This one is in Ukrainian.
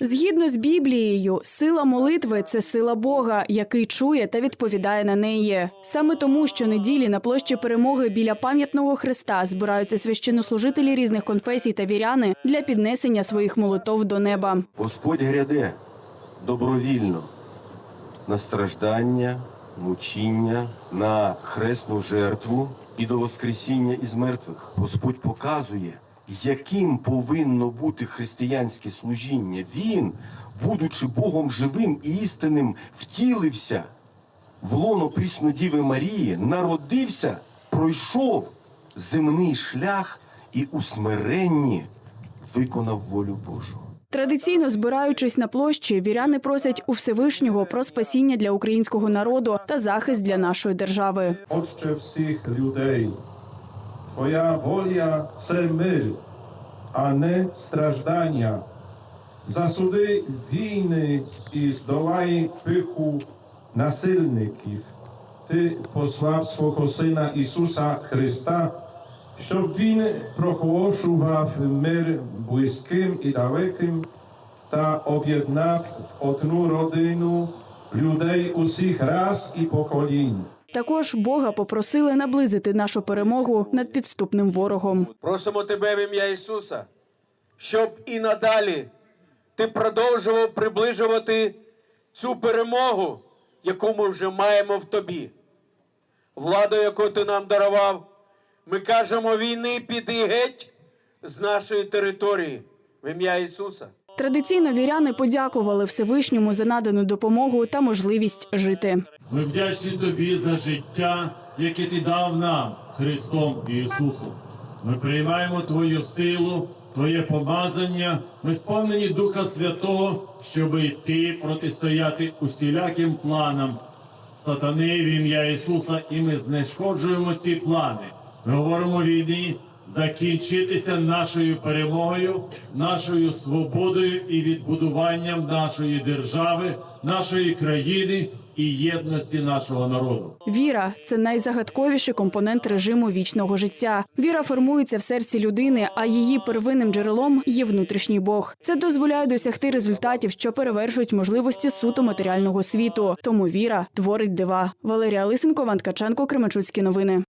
Згідно з Біблією, сила молитви це сила Бога, який чує та відповідає на неї. Саме тому, що неділі на площі перемоги біля пам'ятного хреста збираються священнослужителі різних конфесій та віряни для піднесення своїх молитов до неба. Господь гряде добровільно на страждання, мучіння, на хресну жертву і до Воскресіння із мертвих. Господь показує, яким повинно бути християнське служіння. Він, будучи Богом живим і істинним, втілився в лоно Пріснодіви Марії, народився, пройшов земний шлях і у смиренні виконав волю Божу. Традиційно збираючись на площі, віряни просять у Всевишнього про спасіння для українського народу та захист для нашої держави. Отче всіх людей, Твоя воля це мир, а не страждання. Засуди війни і здолай пиху насильників. Ти послав свого Сина Ісуса Христа, щоб Він проголошував мир близьким і далеким та об'єднав в одну родину людей усіх рас і поколінь. Також Бога попросили наблизити нашу перемогу над підступним ворогом. Просимо тебе в ім'я Ісуса, щоб і надалі ти продовжував приближувати цю перемогу, яку ми вже маємо в тобі. Владу, яку ти нам дарував, ми кажемо війни, піди геть з нашої території в ім'я Ісуса. Традиційно віряни подякували Всевишньому за надану допомогу та можливість жити. Ми вдячні тобі за життя, яке ти дав нам Христом Ісусом. Ми приймаємо Твою силу, Твоє помазання. Ми сповнені Духа Святого, щоб йти протистояти усіляким планам сатани в ім'я Ісуса, і ми знешкоджуємо ці плани. Ми говоримо війні закінчитися нашою перемогою, нашою свободою і відбудуванням нашої держави, нашої країни і єдності нашого народу. Віра це найзагадковіший компонент режиму вічного життя. Віра формується в серці людини, а її первинним джерелом є внутрішній Бог. Це дозволяє досягти результатів, що перевершують можливості суто матеріального світу. Тому віра творить дива. Валерія Лисенко, Ван Ткаченко, Кременчуцькі новини.